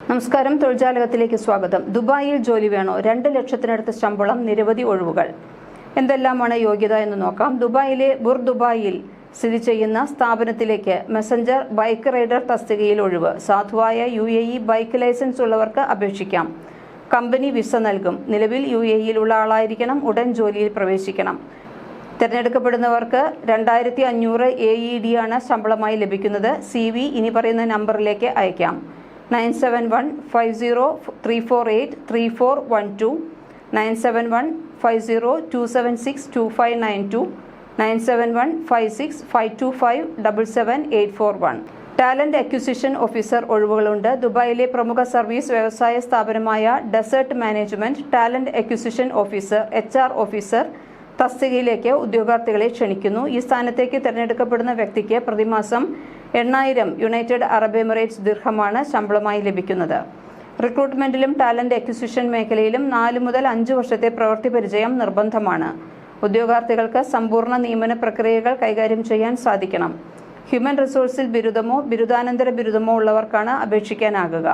നമസ്കാരം. തൊഴിൽജാലകത്തിലേക്ക് സ്വാഗതം. ദുബായിൽ ജോലി വേണോ? രണ്ട് ലക്ഷത്തിനടുത്ത് ശമ്പളം നിരവധി ഒഴിവുകൾ. എന്തെല്ലാമാണ് യോഗ്യത എന്ന് നോക്കാം. ദുബായിലെ ബുർ ദുബായിൽ സ്ഥിതി ചെയ്യുന്ന സ്ഥാപനത്തിലേക്ക് മെസഞ്ചർ ബൈക്ക് റൈഡർ തസ്തികയിൽ ഒഴിവ്. സാധുവായ U A E bike license ഉള്ളവർക്ക് അപേക്ഷിക്കാം. കമ്പനി വിസ നൽകും. നിലവിൽ യു എ ഇയിലുള്ള ആളായിരിക്കണം. ഉടൻ ജോലിയിൽ പ്രവേശിക്കണം. തിരഞ്ഞെടുക്കപ്പെടുന്നവർക്ക് രണ്ടായിരത്തി അഞ്ഞൂറ് എ ഇ ഡി ആണ് ശമ്പളമായി ലഭിക്കുന്നത്. സി വി ഇനി പറയുന്ന നമ്പറിലേക്ക് അയക്കാം. Nine seven one five zero three four eight three four one two nine seven one five zero two seven six two five nine two nine seven one five six five two five double seven eight four one. Talent acquisition officer ഒഴിവുകളുണ്ട്. ദുബായിലെ പ്രമുഖ service വ്യവസായ സ്ഥാപനമായ Desert Management talent acquisition officer H officer തസ്തികയിലേക്ക് ഉദ്യോഗാർത്ഥികളെ ക്ഷണിക്കുന്നു. ഈ സ്ഥാനത്തേക്ക് തിരഞ്ഞെടുക്കപ്പെടുന്ന വ്യക്തിക്ക് പ്രതിമാസം എണ്ണായിരം യുണൈറ്റഡ് അറബ് എമിറേറ്റ്സ് ദീർഘമാണ് ശമ്പളമായി ലഭിക്കുന്നത്. റിക്രൂട്ട്മെന്റിലും ടാലന്റ് അക്വിസിഷൻ മേഖലയിലും നാല് മുതൽ അഞ്ച് വർഷത്തെ പ്രവൃത്തി പരിചയം നിർബന്ധമാണ്. ഉദ്യോഗാർത്ഥികൾക്ക് സമ്പൂർണ നിയമന പ്രക്രിയകൾ കൈകാര്യം ചെയ്യാൻ സാധിക്കണം. ഹ്യൂമൻ റിസോഴ്സിൽ ബിരുദമോ ബിരുദാനന്തര ബിരുദമോ ഉള്ളവർക്കാണ് അപേക്ഷിക്കാനാകുക.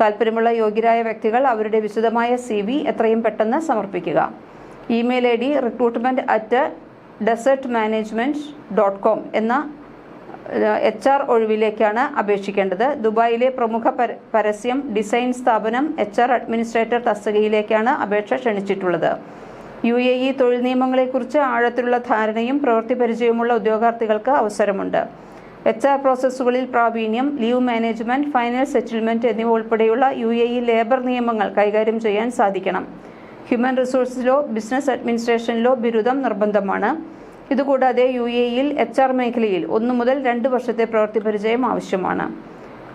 താൽപ്പര്യമുള്ള യോഗ്യരായ വ്യക്തികൾ അവരുടെ വിശദമായ സി എത്രയും പെട്ടെന്ന് സമർപ്പിക്കുക. Email I D recruitment at desert management dot com എന്ന എച്ച് ആർ ഒഴിവിലേക്കാണ് അപേക്ഷിക്കേണ്ടത്. ദുബായിലെ പ്രമുഖ പരസ്യം ഡിസൈൻ സ്ഥാപനം എച്ച് ആർ അഡ്മിനിസ്ട്രേറ്റർ തസ്തികയിലേക്കാണ് അപേക്ഷ ക്ഷണിച്ചിട്ടുള്ളത്. യു എ ഇ തൊഴിൽ നിയമങ്ങളെക്കുറിച്ച് ആഴത്തിലുള്ള ധാരണയും പ്രവൃത്തി പരിചയമുള്ള ഉദ്യോഗാർത്ഥികൾക്ക് അവസരമുണ്ട്. എച്ച് ആർ പ്രോസസ്സുകളിൽ പ്രാവീണ്യം ലീവ് മാനേജ്മെന്റ് ഫൈനൽ സെറ്റിൽമെന്റ് എന്നിവ ഉൾപ്പെടെയുള്ള യു എ ഇ ലേബർ നിയമങ്ങൾ കൈകാര്യം ചെയ്യാൻ സാധിക്കണം. ഹ്യൂമൻ റിസോഴ്സിലോ ബിസിനസ് അഡ്മിനിസ്ട്രേഷനിലോ ബിരുദം നിർബന്ധമാണ്. ഇതുകൂടാതെ യു എ ഇയിൽ എച്ച് ആർ മേഖലയിൽ ഒന്നു മുതൽ രണ്ട് വർഷത്തെ പ്രവൃത്തി പരിചയം ആവശ്യമാണ്.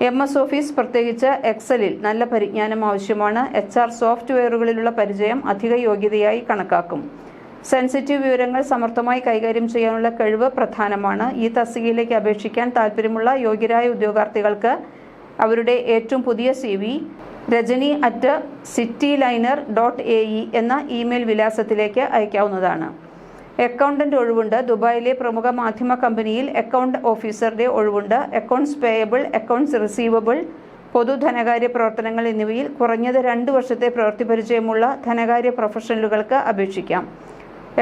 എം എസ് ഓഫീസ് പ്രത്യേകിച്ച് എക്സലിൽ നല്ല പരിജ്ഞാനം ആവശ്യമാണ്. എച്ച് ആർ സോഫ്റ്റ്വെയറുകളിലുള്ള പരിചയം അധിക യോഗ്യതയായി കണക്കാക്കും. സെൻസിറ്റീവ് വിവരങ്ങൾ സമർത്ഥമായി കൈകാര്യം ചെയ്യാനുള്ള കഴിവ് പ്രധാനമാണ്. ഈ തസ്തികയിലേക്ക് അപേക്ഷിക്കാൻ താൽപ്പര്യമുള്ള യോഗ്യരായ ഉദ്യോഗാർത്ഥികൾക്ക് അവരുടെ ഏറ്റവും പുതിയ C V Rajani at city liner dot A E എന്ന ഇമെയിൽ വിലാസത്തിലേക്ക് അയക്കാവുന്നതാണ്. അക്കൗണ്ടന്റ് ഒഴിവുണ്ട്. ദുബായിലെ പ്രമുഖ മാധ്യമ കമ്പനിയിൽ അക്കൗണ്ട് ഓഫീസറുടെ ഒഴിവുണ്ട്. അക്കൗണ്ട്സ് പേയബിൾ അക്കൗണ്ട്സ് റിസീവബിൾ പൊതു ധനകാര്യ പ്രവർത്തനങ്ങൾ എന്നിവയിൽ കുറഞ്ഞത് രണ്ട് വർഷത്തെ പ്രവൃത്തി പരിചയമുള്ള ധനകാര്യ പ്രൊഫഷണലുകൾക്ക് അപേക്ഷിക്കാം.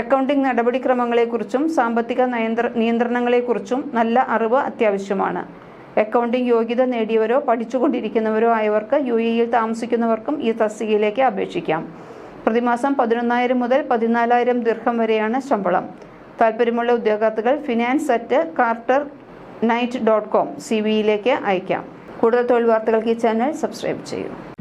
അക്കൗണ്ടിംഗ് നടപടിക്രമങ്ങളെക്കുറിച്ചും സാമ്പത്തിക നയന്ത്ര നിയന്ത്രണങ്ങളെക്കുറിച്ചും നല്ല അറിവ് അത്യാവശ്യമാണ്. അക്കൗണ്ടിംഗ് യോഗ്യത നേടിയവരോ പഠിച്ചുകൊണ്ടിരിക്കുന്നവരോ ആയവർക്ക് യു എയിൽ താമസിക്കുന്നവർക്കും ഈ തസ്തികയിലേക്ക് അപേക്ഷിക്കാം. പ്രതിമാസം പതിനൊന്നായിരം മുതൽ പതിനാലായിരം ദീർഘം വരെയാണ് ശമ്പളം. താല്പര്യമുള്ള ഉദ്യോഗാർത്ഥികൾ finance at Carter Knight dot com C വിയിലേക്ക് അയക്കാം കൂടുതൽ തൊഴിൽ വാർത്തകൾക്ക് ഈ ചാനൽ സബ്സ്ക്രൈബ് ചെയ്യൂ.